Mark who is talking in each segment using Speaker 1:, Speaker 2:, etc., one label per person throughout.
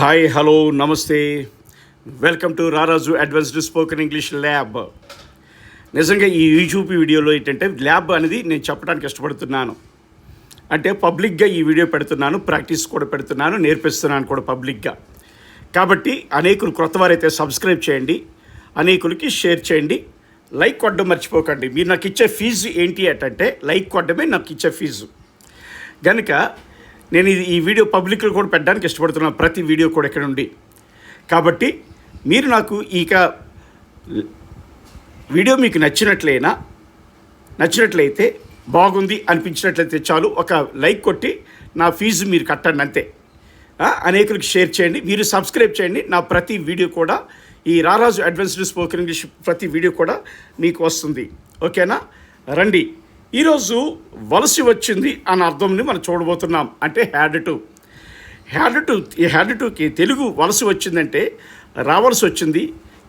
Speaker 1: Hi hello నమస్తే welcome to Raraju advanced spoken English lab నిజంగా ఈ యూట్యూబ్ వీడియోలో ఏంటంటే ల్యాబ్ అనేది నేను చెప్పడానికి ఇష్టపడుతున్నాను. అంటే పబ్లిక్గా ఈ వీడియో పెడుతున్నాను ప్రాక్టీస్ కూడా పెడుతున్నాను నేర్పిస్తున్నాను కూడా పబ్లిక్గా కాబట్టి అనేకులు క్రొత్త వారైతే సబ్స్క్రైబ్ చేయండి అనేకులకి షేర్ చేయండి లైక్ కొట్టడం మర్చిపోకండి. మీరు నాకు ఇచ్చే ఫీజు ఏంటి అంటే లైక్ కొట్టడమే నాకు ఇచ్చే ఫీజు కనుక నేను ఇది ఈ వీడియో పబ్లిక్లో కూడా పెట్టడానికి ఇష్టపడుతున్నాను. ప్రతి వీడియో కూడా ఇక్కడ ఉండి కాబట్టి మీరు నాకు ఇక వీడియో మీకు నచ్చినట్లయినా నచ్చినట్లయితే బాగుంది అనిపించినట్లయితే చాలు ఒక లైక్ కొట్టి నా ఫీజు మీరు కట్టండి అంతే. అనేకులకు షేర్ చేయండి. మీరు సబ్స్క్రైబ్ చేయండి. నా ప్రతి వీడియో కూడా ఈ రారాజు అడ్వాన్స్డ్ స్పోకెన్ ఇంగ్లీష్ ప్రతి వీడియో కూడా మీకు వస్తుంది. ఓకేనా? రండి. ఈరోజు వలసి వచ్చింది అన్న అర్థంని మనం చూడబోతున్నాం. అంటే హ్యాడ్ టు హ్యాడ్ టు ఈ హ్యాడ్ టుకి తెలుగు వలస వచ్చిందంటే రావాల్సి వచ్చింది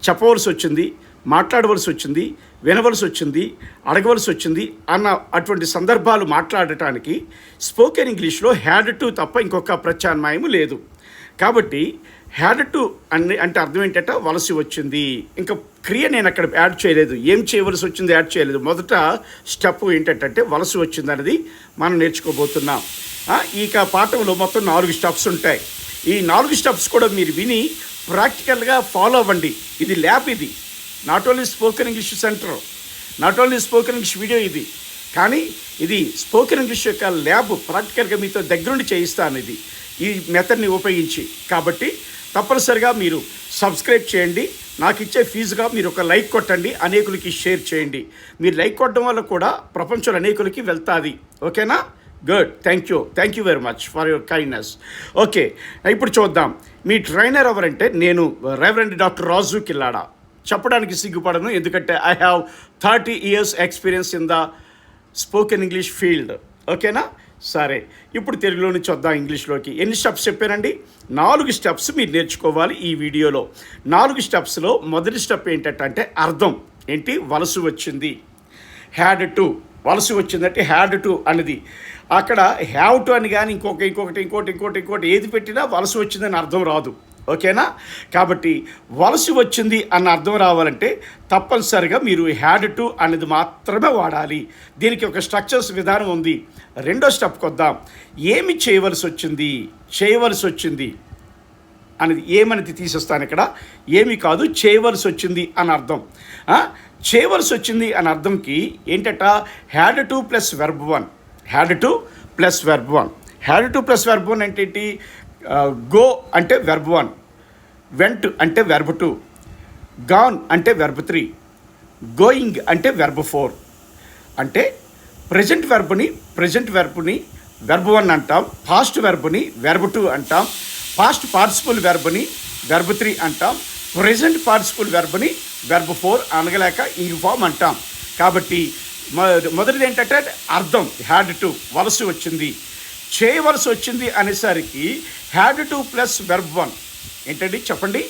Speaker 1: చెప్పవలసి వచ్చింది మాట్లాడవలసి వచ్చింది వినవలసి వచ్చింది అడగవలసి వచ్చింది అన్న అటువంటి సందర్భాలు మాట్లాడటానికి స్పోకెన్ ఇంగ్లీష్లో హ్యాడ్ టు తప్ప ఇంకొక ప్రత్యామ్నాయం లేదు. కాబట్టి హ్యాడ్ టు అని అంటే అర్థం ఏంటంటే వలసి వచ్చింది. ఇంకా క్రియ నేను అక్కడ యాడ్ చేయలేదు. ఏం చేయవలసి వచ్చింది యాడ్ చేయలేదు. మొదట స్టెప్ ఏంటంటే వలసి వచ్చింది అనేది మనం నేర్చుకోబోతున్నాం. ఆ, ఇక పాఠంలో మొత్తం నాలుగు స్టెప్స్ ఉంటాయి. ఈ నాలుగు స్టెప్స్ కూడా మీరు విని ప్రాక్టికల్గా ఫాలో అవ్వండి. ఇది ల్యాబ్ ఇది. Not only spoken English centre not only spoken English video ఇది. కానీ ఇది స్పోకెన్ ఇంగ్లీష్ యొక్క ల్యాబ్ ప్రాక్టికల్గా మీతో దగ్గరుండి చేయిస్తాను ఇది ఈ మెథడ్ని ఉపయోగించి. కాబట్టి తప్పనిసరిగా మీరు సబ్స్క్రైబ్ చేయండి. నాకు ఇచ్చే ఫీజుగా మీరు ఒక లైక్ కొట్టండి అనేకులకి షేర్ చేయండి. మీరు లైక్ కొట్టడం వల్ల కూడా ప్రపంచంలో అనేకులకి వెళ్తాది. ఓకేనా? Good thank you thank you very much for your kindness okay ఇప్పుడు చూద్దాం. మీ ట్రైనర్ ఎవరంటే నేను రెవరెండ్ డాక్టర్ రాజు కిల్లాడా. చెప్పడానికి సిగ్గుపడను ఎందుకంటే I have thirty years experience in the spoken English field ఓకేనా సరే ఇప్పుడు తెలుగులోని చూద్దాం ఇంగ్లీష్లోకి. ఎన్ని స్టెప్స్ చెప్పానండి నాలుగు స్టెప్స్ మీరు నేర్చుకోవాలి ఈ వీడియోలో. నాలుగు స్టెప్స్లో మొదటి స్టెప్ ఏంటంటే అర్థం. ఏంటి? వలస వచ్చింది. Had to. వలస వచ్చిందంటే హ్యాడ్ టు అనేది అక్కడ హ్యావ్ టు అని కానీ ఇంకొక ఇంకొకటి ఇంకోటి ఇంకోటి ఇంకోటి ఏది పెట్టినా వలస వచ్చిందని అర్థం రాదు. ఓకేనా? కాబట్టి వలస వచ్చింది అన్న అర్థం రావాలంటే తప్పనిసరిగా మీరు హ్యాడ్ టు అనేది మాత్రమే వాడాలి. దీనికి ఒక స్ట్రక్చర్స్ విధానం ఉంది. రెండో స్టెప్కి వద్దాం ఏమి చేయవలసి వచ్చింది? చేయవలసి వచ్చింది అనేది ఏమనేది తీసేస్తాను ఇక్కడ. ఏమి కాదు చేయవలసి వచ్చింది అని అర్థం. చేయవలసి వచ్చింది అని అర్థంకి ఏంటట? Had to plus verb one. Had to plus verb one. Had to plus verb one అంటే ఏంటి? గో అంటే వెర్బ్ వన్. వెంట్ అంటే వెర్బ్ టూ గాన్ అంటే వెర్బ్ త్రీ గోయింగ్ అంటే వెర్బ్ ఫోర్ అంటే ప్రజెంట్ వెర్బ్ని ప్రజెంట్ వెర్బ్ని వెర్బ్ వన్ అంటాం పాస్ట్ వెర్బ్ని వెర్బ్ టూ అంటాం పాస్ట్ పార్టిసిపుల్ వెర్బ్ని వెర్బ్ త్రీ అంటాం ప్రజెంట్ పార్టిసిపుల్ వెర్బ్ని వెర్బ్ ఫోర్ అనగలేక ఈ ఫామ్ అంటాం. కాబట్టి మొ- మొదటిది ఏంటంటే అర్థం హ్యాడ్ టు వలస వచ్చింది. చేయవలసి వచ్చింది అనేసరికి had to plus verb one ఏంటండి? చెప్పండి.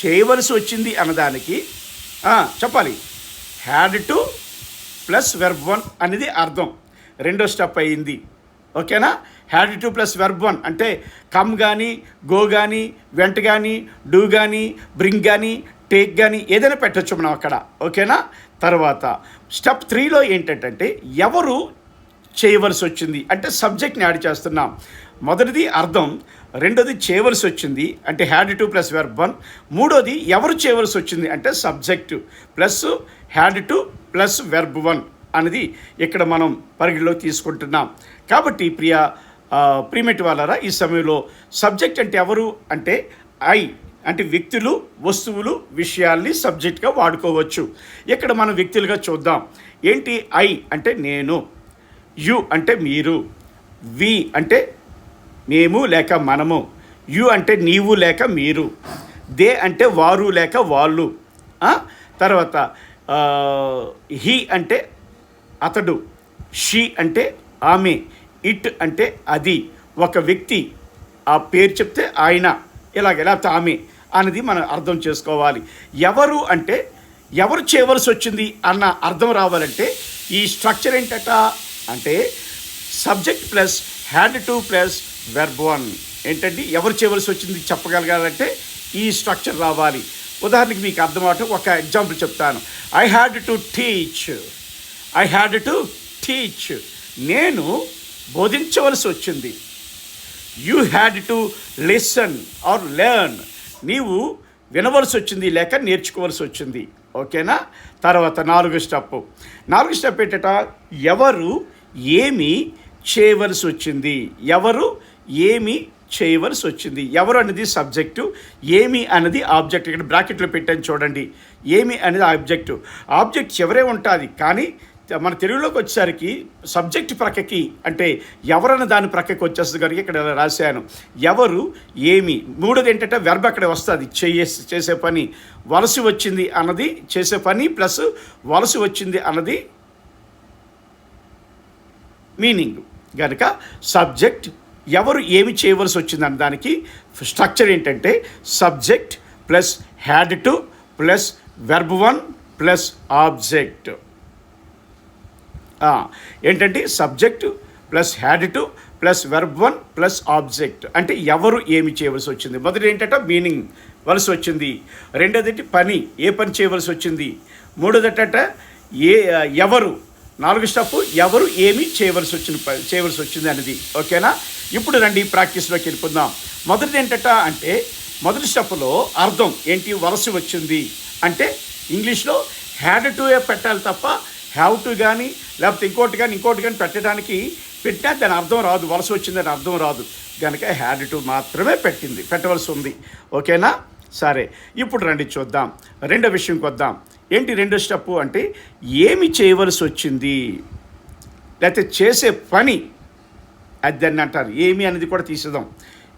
Speaker 1: చేయవలసి వచ్చింది అన్నదానికి చెప్పాలి. Had to plus verb one అనేది అర్థం. రెండో స్టెప్ అయ్యింది. ఓకేనా? Had to plus verb one అంటే కమ్ కానీ గో కానీ వెంట కానీ డూ కానీ బ్రింగ్ కానీ టేక్ కానీ ఏదైనా పెట్టచ్చు మనం అక్కడ. ఓకేనా? తర్వాత స్టెప్ త్రీలో ఏంటంటే ఎవరు చేయవలసి వచ్చింది? అంటే సబ్జెక్ట్ని యాడ్ చేస్తున్నాం. మొదటిది అర్థం రెండోది చేయవలసి వచ్చింది అంటే had to plus verb one మూడోది ఎవరు చేయవలసి వచ్చింది అంటే subject plus had to plus verb one అనేది ఇక్కడ మనం పరిగణలో తీసుకుంటున్నాం. కాబట్టి ప్రియ ప్రీమెట్ వాళ్ళరా ఈ సమయంలో సబ్జెక్ట్ అంటే ఎవరు అంటే ఐ అంటే వ్యక్తులు వస్తువులు విషయాల్ని సబ్జెక్ట్గా వాడుకోవచ్చు. ఇక్కడ మనం వ్యక్తులుగా చూద్దాం. ఏంటి ఐ అంటే నేను యు అంటే మీరు వి అంటే మేము లేక మనము. యు అంటే నీవు లేక మీరు. దే అంటే వారు లేక వాళ్ళు. తర్వాత హీ అంటే అతడు. షీ అంటే ఆమె. ఇట్ అంటే అది. ఒక వ్యక్తి ఆ పేరు చెప్తే ఆయన. ఇలాగ లేకపోతే ఆమె అనేది మనం అర్థం చేసుకోవాలి. ఎవరు అంటే ఎవరు చేయవలసి వచ్చింది అన్న అర్థం రావాలంటే ఈ స్ట్రక్చర్ ఏంటట? అంటే subject plus had to plus verb one ఏంటంటే ఎవరు చేయవలసి వచ్చింది చెప్పగలగాలంటే ఈ స్ట్రక్చర్ రావాలి. ఉదాహరణకి మీకు అర్థమవటం ఒక ఎగ్జాంపుల్ చెప్తాను. I had to teach I had to teach నేను బోధించవలసి వచ్చింది. You had to listen or learn నీవు వినవలసి వచ్చింది లేక నేర్చుకోవలసి వచ్చింది. ఓకేనా? తర్వాత నాలుగు స్టెప్ నాలుగు స్టెప్ ఏంటట? ఎవరు ఏమి చేయవలసి వచ్చింది? ఎవరు ఏమి చేయవలసి వచ్చింది? ఎవరు అనేది సబ్జెక్టు ఏమి అనేది ఆబ్జెక్ట్? ఇక్కడ బ్రాకెట్లో పెట్టాను చూడండి. ఏమి అనేది ఆబ్జెక్టు? ఆబ్జెక్ట్ చివరే ఉంటుంది? కానీ మన తెలుగులోకి వచ్చేసరికి సబ్జెక్ట్ ప్రక్కకి అంటే ఎవరన్న దాని ప్రక్కకి వచ్చేస్తుంది కనుక ఇక్కడ రాశాను. ఎవరు ఏమి? మూడోది ఏంటంటే వెర్బ్ అక్కడ వస్తుంది. చేయ చేసే పని. వలసి వచ్చింది అన్నది చేసే పని ప్లస్ వలసి వచ్చింది అన్నది మీనింగ్ కనుక సబ్జెక్ట్ ఎవరు ఏమి చేయవలసి వచ్చిందన్న దానికి స్ట్రక్చర్ ఏంటంటే subject plus had to plus verb one plus object ఏంటంటే subject plus had to plus verb one plus object అంటే ఎవరు ఏమి చేయవలసి వచ్చింది? మొదటి ఏంటంటే మీనింగ్ వలసి వచ్చింది. రెండోది పని. ఏ పని చేయవలసి వచ్చింది? మూడోదట ఏ ఎవరు నాలుగు స్టెప్ ఎవరు ఏమి చేయవలసి వచ్చిన చేయవలసి వచ్చింది అనేది ఓకేనా? ఇప్పుడు రండి ప్రాక్టీస్లోకి వెళ్ళిపోదాం. మొదటిది ఏంటట అంటే మొదటి స్టెప్లో అర్థం ఏంటి వలసి వచ్చింది? అంటే ఇంగ్లీష్లో హ్యాడ్ టు పెట్టాలి తప్ప హ్యావ్ టు కానీ లేకపోతే ఇంకోటి కానీ ఇంకోటి కానీ పెట్టడానికి పెట్టినా దాని అర్థం రాదు. వలస వచ్చిందని అర్థం రాదు. కనుక హ్యాడ్ టు మాత్రమే పెట్టింది పెట్టవలసి ఉంది. ఓకేనా? సరే ఇప్పుడు రండి చూద్దాం. రెండో విషయంకి వద్దాం ఏంటి రెండో స్టెప్ అంటే ఏమి చేయవలసి వచ్చింది? లేకపోతే చేసే పని అది దాన్ని అంటారు. ఏమి అన్నది కూడా తీసేద్దాం.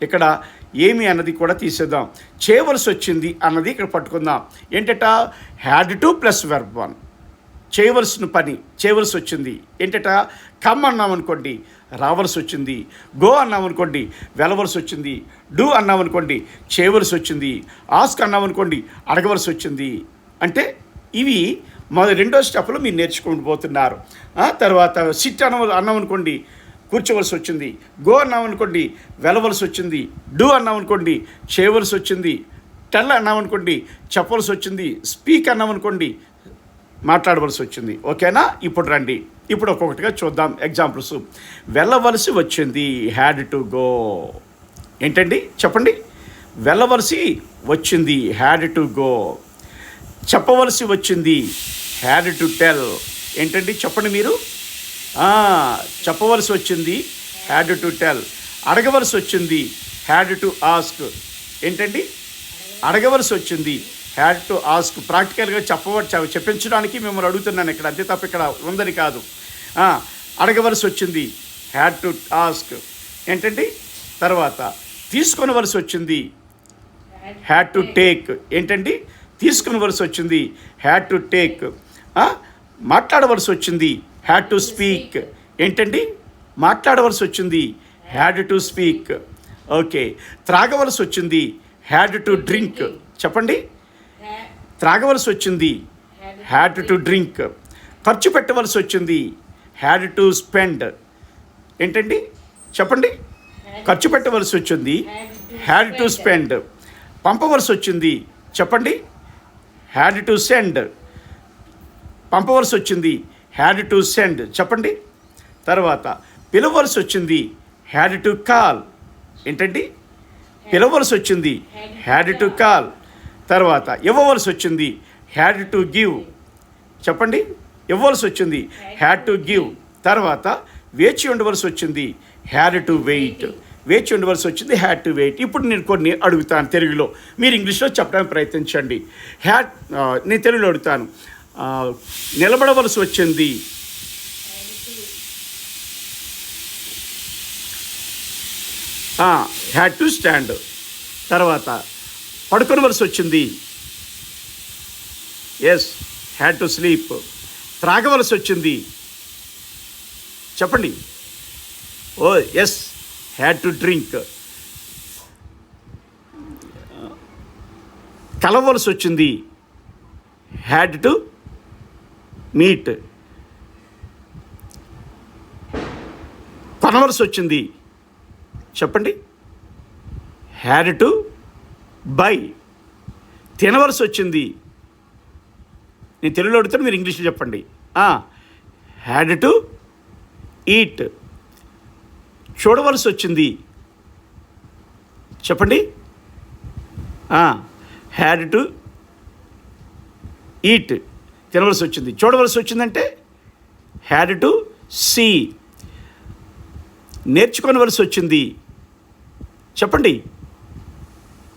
Speaker 1: ఇక్కడ ఏమి అన్నది కూడా తీసేద్దాం. చేయవలసి వచ్చింది అన్నది ఇక్కడ పట్టుకుందాం. ఏంటట? Had to plus verb one చేయవలసిన పని చేయవలసి వచ్చింది. ఏంటట? కమ్ అన్నాం అనుకోండి రావలసి వచ్చింది. గో అన్నాం అనుకోండి వెళ్ళవలసి వచ్చింది. డూ అన్నాం అనుకోండి చేయవలసి వచ్చింది. ఆస్క్ అన్నాం అనుకోండి అడగవలసి వచ్చింది. అంటే ఇవి మా రెండో స్టెప్లో మీరు నేర్చుకుంటూ పోతున్నారు. తర్వాత సిట్ అన్న అన్నాం అనుకోండి కూర్చోవలసి వచ్చింది. గో అన్నాం అనుకోండి వెళ్ళవలసి వచ్చింది. డూ అన్నాం అనుకోండి చేయవలసి వచ్చింది. టెల్ అన్నాం అనుకోండి చెప్పవలసి వచ్చింది. స్పీక్ అన్నాం అనుకోండి మాట్లాడవలసి వచ్చింది. ఓకేనా? ఇప్పుడు రండి. ఇప్పుడు ఒక్కొక్కటిగా చూద్దాం. ఎగ్జాంపుల్స్ వెళ్ళవలసి వచ్చింది. హ్యాడ్ టు గో ఏంటండి? చెప్పండి. వెళ్ళవలసి వచ్చింది. హ్యాడ్ టు గో చెప్పవలసి వచ్చింది. హ్యాడ్ టు టెల్ ఏంటండి? చెప్పండి మీరు. చెప్పవలసి వచ్చింది. హ్యాడ్ టు టెల్ అడగవలసి వచ్చింది. హ్యాడ్ టు ఆస్క్ ఏంటండి? అడగవలసి వచ్చింది. హ్యాడ్ టు ఆస్క్ ప్రాక్టికల్గా చెప్పవ చెప్పించడానికి మిమ్మల్ని అడుగుతున్నాను ఇక్కడ. అంతే తప్ప ఇక్కడ ఉందని కాదు. అడగవలసి వచ్చింది. హ్యాడ్ టు ఆస్క్ ఏంటండి? తర్వాత. తీసుకొనవలసి వచ్చింది. హ్యాడ్ టు టేక్ ఏంటండి? తీసుకునవలసి వచ్చింది హ్యాడ్ టు టేక్ మాట్లాడవలసి వచ్చింది హ్యాడ్ టు స్పీక్ ఏంటండి? మాట్లాడవలసి వచ్చింది హ్యాడ్ టు స్పీక్ ఓకే. త్రాగవలసి వచ్చింది హ్యాడ్ టు డ్రింక్ చెప్పండి. త్రాగవలసి వచ్చింది హ్యాడ్ టు డ్రింక్ ఖర్చు పెట్టవలసి వచ్చింది హ్యాడ్ టు స్పెండ్ ఏంటండి? చెప్పండి. ఖర్చు పెట్టవలసి వచ్చింది హ్యాడ్ టు స్పెండ్ పంపవలసి వచ్చింది చెప్పండి. హ్యాడ్ టు సెండ్ పంపవలసి వచ్చింది హ్యాడ్ టు సెండ్ చెప్పండి. తర్వాత పిలవలసి వచ్చింది హ్యాడ్ టు కాల్ ఏంటండి? పిలవలసి వచ్చింది హ్యాడ్ టు కాల్ తర్వాత ఇవ్వవలసి వచ్చింది హ్యాడ్ టు గివ్ చెప్పండి. ఇవ్వవలసి వచ్చింది హ్యాడ్ టు గివ్ తర్వాత వేచి ఉండవలసి వచ్చింది హ్యాడ్ టు వెయిట్ వేచి ఉండవలసి వచ్చింది. హ్యాడ్ టు వెయిట్ ఇప్పుడు నేను కొన్ని అడుగుతాను తెలుగులో. మీరు ఇంగ్లీష్లో చెప్పడానికి ప్రయత్నించండి. హ్యాడ్ నేను తెలుగులో అడుగుతాను. నిలబడవలసి వచ్చింది. హ్యాడ్ టు స్టాండ్ తర్వాత పడుకొనవలసి వచ్చింది. ఎస్ హ్యాడ్ టు స్లీప్ త్రాగవలసి వచ్చింది. చెప్పండి. Oh, oh yes had to drink కలవలసి వచ్చింది. హ్యాడ్ టు మీట్ కొనవలసి వచ్చింది. చెప్పండి. హ్యాడ్ టు బై తినవలసి వచ్చింది. నేను తెలుగులో అడుగుతాను మీరు ఇంగ్లీష్లో చెప్పండి. హ్యాడ్ టు ఈట్ చూడవలసి వచ్చింది. చెప్పండి. హ్యాడ్ టు ఈట్ తినవలసి వచ్చింది. చూడవలసి వచ్చిందంటే హ్యాడ్ టు సీ నేర్చుకోనవలసి వచ్చింది. చెప్పండి.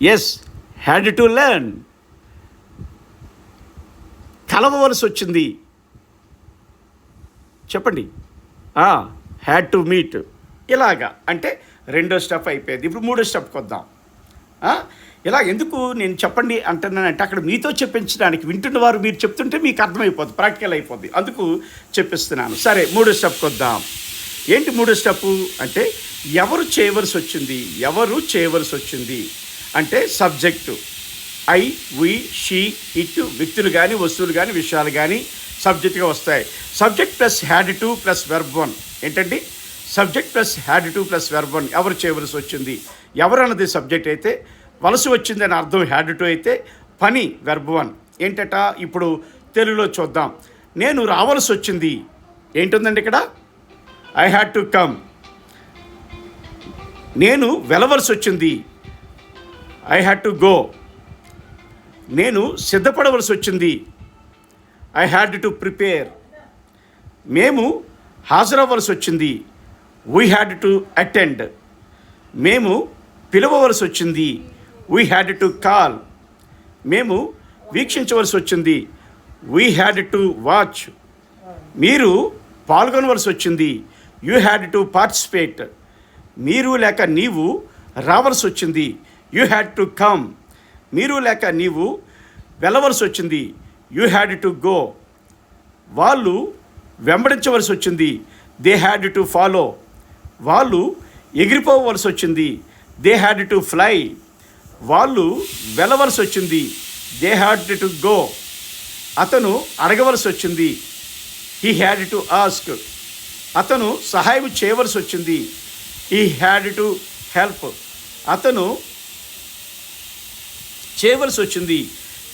Speaker 1: ఎస్ హ్యాడ్ టు లెర్న్ కలవవలసి వచ్చింది. చెప్పండి. హ్యాడ్ టు మీట్ ఇలాగా. అంటే రెండో స్టెప్ అయిపోయింది. ఇప్పుడు మూడో స్టెప్కి వద్దాం ఇలా ఎందుకు నేను చెప్పండి అంటున్నానంటే అక్కడ మీతో చెప్పించడానికి వింటున్న వారు మీరు చెప్తుంటే మీకు అర్థమైపోద్ది ప్రాక్టికల్ అయిపోద్ది. అందుకు చెప్పిస్తున్నాను. సరే మూడో స్టెప్కి వద్దాం ఏంటి మూడో స్టెప్ అంటే ఎవరు చేయవలసి వచ్చింది? ఎవరు చేయవలసి వచ్చింది? అంటే subject I we she it వ్యక్తులు కానీ వస్తువులు కానీ విషయాలు కానీ సబ్జెక్ట్గా వస్తాయి. Subject plus had to plus verb one ఏంటండి? Subject plus had to plus verb ఎవరు చేయవలసి వచ్చింది? ఎవరు అన్నది సబ్జెక్ట్ అయితే వలస వచ్చిందని అర్థం హ్యాడ్ టు అయితే పని వెర్బ్ వన్. ఏంటట? ఇప్పుడు తెలుగులో చూద్దాం. నేను రావాల్సి వచ్చింది. ఏంటుందండి ఇక్కడ? I had to come. నేను వెలవలసి వచ్చింది. I had to go. నేను సిద్ధపడవలసి వచ్చింది. I had to prepare. మేము హాజరవ్వలసి వచ్చింది. వీ హ్యాడ్ టు అటెండ్ మేము పిలవవలసి వచ్చింది. వీ హ్యాడ్ టు కాల్ మేము వీక్షించవలసి వచ్చింది. వీ హ్యాడ్ టు వాచ్ మీరు పాల్గొనవలసి వచ్చింది. యూ హ్యాడ్ టు పార్టిసిపేట్ మీరు లేక నీవు రావలసి వచ్చింది. యూ హ్యాడ్ టు కమ్ మీరు లేక నీవు వెళ్ళవలసి వచ్చింది. యూ హ్యాడ్ టు గో వాళ్ళు వెంబడించవలసి వచ్చింది. దే హ్యాడ్ టు ఫాలో వాళ్ళు ఎగిరిపోవలసి వచ్చింది దే హ్యాడ్ టు ఫ్లై వాళ్ళు వెళ్ళవలసి వచ్చింది దే హ్యాడ్ టు గో అతను అడగవలసి వచ్చింది హీ హ్యాడ్ టు ఆస్క్ అతను సహాయం చేయవలసి వచ్చింది హీ హ్యాడ్ టు హెల్ప్ అతను చేయవలసి వచ్చింది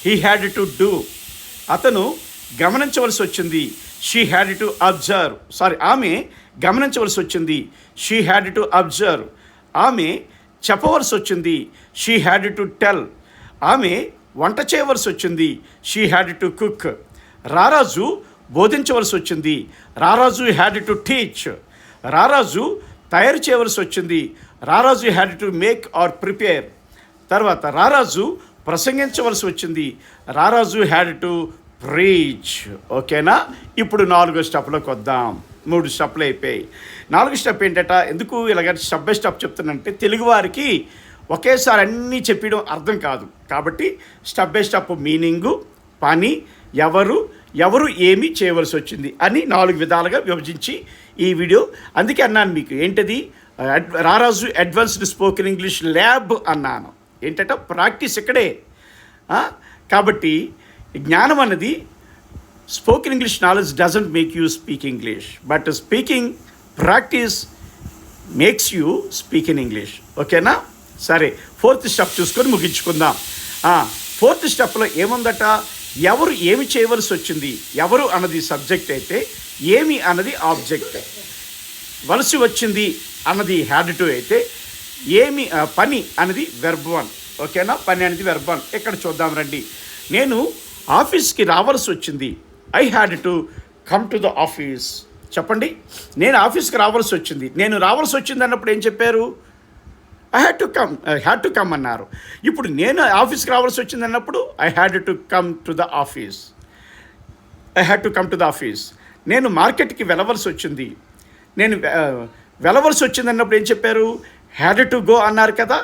Speaker 1: హీ హ్యాడ్ టు డూ అతను గమనించవలసి వచ్చింది she had to observe sorry ఆమె గమనించవలసి వచ్చింది. షీ హ్యాడ్ టు అబ్జర్వ్ ఆమె చెప్పవలసి వచ్చింది. షీ హ్యాడ్ టు టెల్ ఆమె వంట చేయవలసి వచ్చింది. షీ హ్యాడ్ టు కుక్ రారాజు బోధించవలసి వచ్చింది. రారాజు హ్యాడ్ టు టీచ్ రారాజు తయారు చేయవలసి వచ్చింది. Raraju had to make or prepare తర్వాత రారాజు ప్రసంగించవలసి వచ్చింది. రారాజు హ్యాడ్ టు ప్రీచ్ ఓకేనా ఇప్పుడు నాలుగో స్టెప్లోకి వద్దాం. మూడు స్టెప్లు అయిపోయాయి. నాలుగు స్టెప్ ఏంటట ఎందుకు ఇలాగ స్టెప్ బై స్టెప్ చెప్తున్నానంటే తెలుగువారికి ఒకేసారి అన్నీ చెప్పడం అర్థం కాదు. కాబట్టి స్టెప్ బై స్టెప్ మీనింగు పని ఎవరు ఎవరు ఏమి చేయవలసి వచ్చింది అని నాలుగు విధాలుగా విభజించి ఈ వీడియో. అందుకే అన్నాను మీకు ఏంటది? రారాజు అడ్వాన్స్డ్ స్పోకెన్ ఇంగ్లీష్ ల్యాబ్ అన్నాను. ఏంటంటే? ప్రాక్టీస్ ఇక్కడే. కాబట్టి జ్ఞానం అన్నది spoken English knowledge doesn't make you speak English but speaking practice makes you speak in English ఓకేనా సరే ఫోర్త్ స్టెప్ చూసుకొని ముగించుకుందాం. ఫోర్త్ స్టెప్లో ఏముందట? ఎవరు ఏమి చేయవలసి వచ్చింది? ఎవరు అన్నది సబ్జెక్ట్ అయితే ఏమి అన్నది ఆబ్జెక్ట్ వలసి వచ్చింది అన్నది హ్యాడ్ టు అయితే ఏమి పని అనేది వెర్బ్ వన్ ఓకేనా పని అనేది వెర్బ్ వన్ ఇక్కడ చూద్దాం రండి. నేను ఆఫీస్కి రావాల్సి వచ్చింది. I had to come to the office చెప్పండి. నేను ఆఫీస్కి రావాల్సి వచ్చింది. నేను రావాల్సి వచ్చింది అన్నప్పుడు ఏం చెప్పారు? I had to come I had to come అన్నారు. ఇప్పుడు నేను ఆఫీస్కి రావాల్సి వచ్చింది అన్నప్పుడు I had to come to the office I had to come to the office నేను మార్కెట్కి వెళ్ళవలసి వచ్చింది. నేను వెళ్ళవలసి వచ్చింది అన్నప్పుడు ఏం చెప్పారు? హ్యాడ్ టు గో అన్నారు కదా.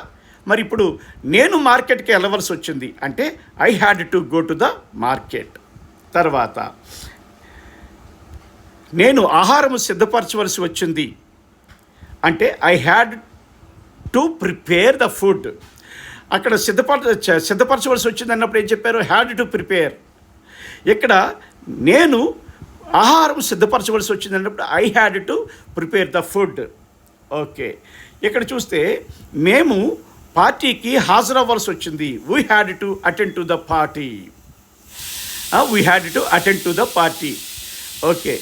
Speaker 1: మరి ఇప్పుడు నేను మార్కెట్కి వెళ్ళవలసి వచ్చింది. అంటే I had to go to the market తర్వాత నేను ఆహారం సిద్ధపరచవలసి వచ్చింది. అంటే I had to prepare the food అక్కడ సిద్ధపర సిద్ధపరచవలసి వచ్చింది అన్నప్పుడు ఏం చెప్పారు? హ్యాడ్ టు ప్రిపేర్ ఇక్కడ నేను ఆహారం సిద్ధపరచవలసి వచ్చింది అన్నప్పుడు I had to prepare the food okay. ఇక్కడ చూస్తే మేము పార్టీకి హాజరవ్వాల్సి వచ్చింది. We had to attend to the party we had to attend to the party okay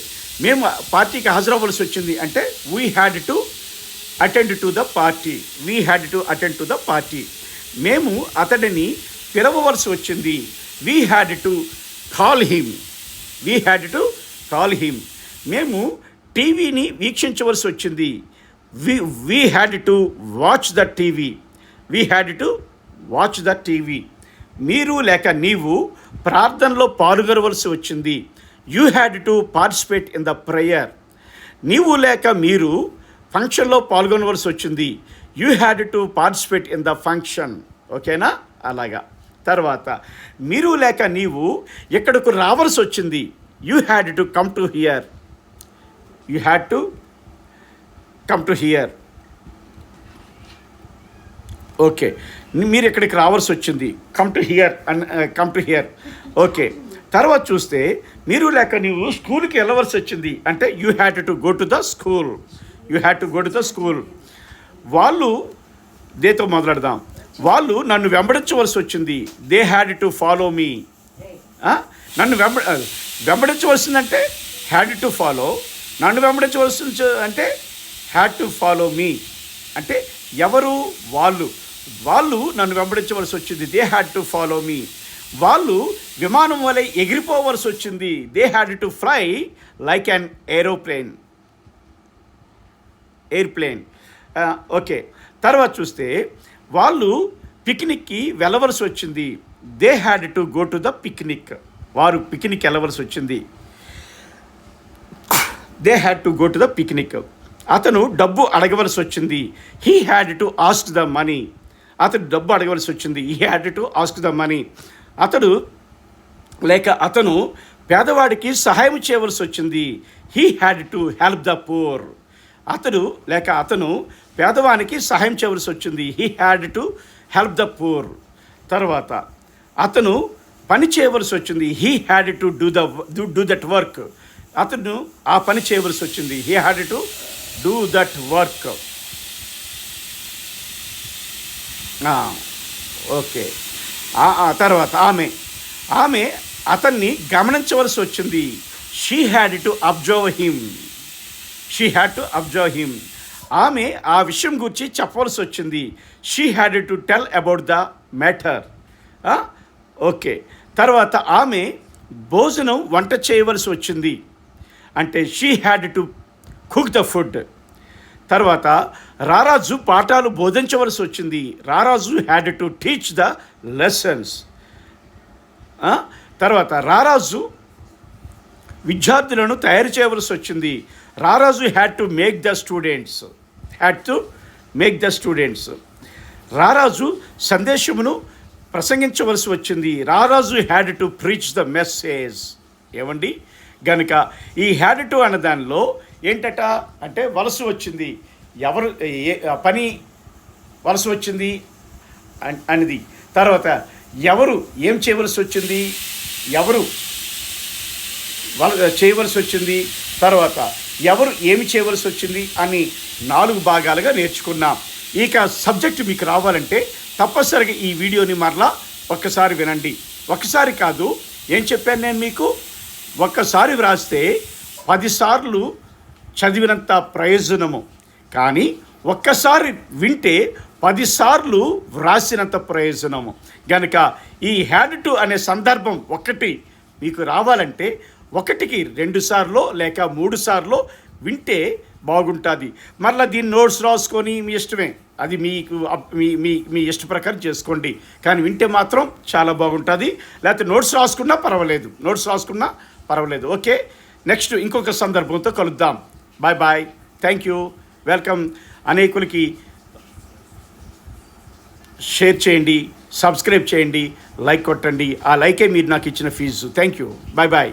Speaker 1: మేము పార్టీకి హాజరవ్వాల్సి వచ్చింది అంటే we had to attend to the party we had to attend to the party మేము అతడిని పిలవవలసి వచ్చింది. We had to call him we had to call him మేము టీవీని వీక్షించవలసి వచ్చింది. We we had to watch the TV we had to watch the TV మీరు లేక నీవు ప్రార్థనలో పాల్గొనవలసి వచ్చింది. You had to participate in the prayer నీవు లేక మీరు ఫంక్షన్లో పాల్గొనవలసి వచ్చింది. You had to participate in the function ఓకేనా? అలాగా. తర్వాత మీరు లేక నీవు ఇక్కడకు రావాల్సి వచ్చింది? You had to come to here you had to come to here okay మీరు ఇక్కడికి రావాల్సి వచ్చింది. Come to here and come to here okay తర్వాత చూస్తే మీరు లేక నీవు స్కూల్కి వెళ్ళవలసి వచ్చింది. అంటే you had to go to the school you had to go to the school వాళ్ళు దేతో మొదలెడదాం వాళ్ళు నన్ను వెంబడించవలసి వచ్చింది. They had to follow me నన్ను వెంబ వెంబడించవలసిందంటే హ్యాడ్ టు ఫాలో నన్ను వెంబడించవలసి అంటే హ్యాడ్ టు ఫాలో మీ అంటే ఎవరు? వాళ్ళు. వాళ్ళు నన్ను వెంబడించవలసి వచ్చింది. They had to follow me వాళ్ళు విమానం వలె ఎగిరిపోవలసి వచ్చింది. They had to fly like an aeroplane airplane okay తర్వాత చూస్తే వాళ్ళు పిక్నిక్కి వెళ్ళవలసి వచ్చింది. They had to go to the picnic వారు పిక్నిక్ వెళ్ళవలసి వచ్చింది. They had to go to the picnic అతను డబ్బు అడగవలసి వచ్చింది. He had to ask the money అతను డబ్బు అడగవలసి వచ్చింది. He had to ask the money అతడు లేక అతను పేదవాడికి సహాయం చేయవలసి వచ్చింది. He had to help the poor అతడు లేక అతను పేదవానికి సహాయం చేయవలసి వచ్చింది. He had to help the poor తర్వాత అతను పని చేయవలసి వచ్చింది. He had to do the do that work అతను ఆ పని చేయవలసి వచ్చింది. He had to do that work okay. తర్వాత ఆమె ఆమె అతన్ని గమనించవలసి వచ్చింది. She had to observe him she had to observe him ఆమె ఆ విషయం గురించి చెప్పవలసి వచ్చింది. She had to tell about the matter okay. తర్వాత ఆమె భోజనం వంట చేయవలసి వచ్చింది. అంటే she had to cook the food తర్వాత రారాజు పాఠాలు బోధించవలసి వచ్చింది. Raraju had to teach the lessons తర్వాత రారాజు విద్యార్థులను తయారు చేయవలసి వచ్చింది. Raraju had to make the students had to make the students రారాజు సందేశమును ప్రసంగించవలసి వచ్చింది. Raraju had to preach the message ఏమండి? గనుక ఈ హ్యాడ్ టు అన్న దానిలో ఏంటట అంటే వలస వచ్చింది. ఎవరు ఏ పని వలస వచ్చింది అన్- అనేది. తర్వాత ఎవరు ఏం చేయవలసి వచ్చింది? ఎవరు వల చేయవలసి వచ్చింది? తర్వాత ఎవరు ఏమి చేయవలసి వచ్చింది? అని నాలుగు భాగాలుగా నేర్చుకున్నాం. ఇక సబ్జెక్ట్ మీకు రావాలంటే తప్పనిసరిగా ఈ వీడియోని మరలా ఒక్కసారి వినండి. ఒక్కసారి కాదు ఏం చెప్పాను నేను మీకు? ఒక్కసారి వ్రాస్తే పదిసార్లు చదివినంత ప్రయోజనము. కానీ ఒక్కసారి వింటే పదిసార్లు వ్రాసినంత ప్రయోజనము. గనుక ఈ హ్యాడ్ టు అనే సందర్భం ఒకటి మీకు రావాలంటే ఒకటికి రెండు సార్లు లేక మూడు సార్లు వింటే బాగుంటుంది. మరలా దీన్ని నోట్స్ రాసుకొని మీ ఇష్టమే. అది మీకు మీ మీ మీ ఇష్ట ప్రకారం చేసుకోండి. కానీ వింటే మాత్రం చాలా బాగుంటుంది. లేకపోతే నోట్స్ రాసుకున్నా పర్వాలేదు. నోట్స్ రాసుకున్నా పర్వాలేదు. ఓకే? నెక్స్ట్ ఇంకొక సందర్భంతో కలుద్దాం. Bye bye thank you welcome అనేకులకి share చేయండి సబ్స్క్రైబ్ చేయండి లైక్ కొట్టండి. ఆ లైకే మీరు నాకు ఇచ్చిన fees thank you bye bye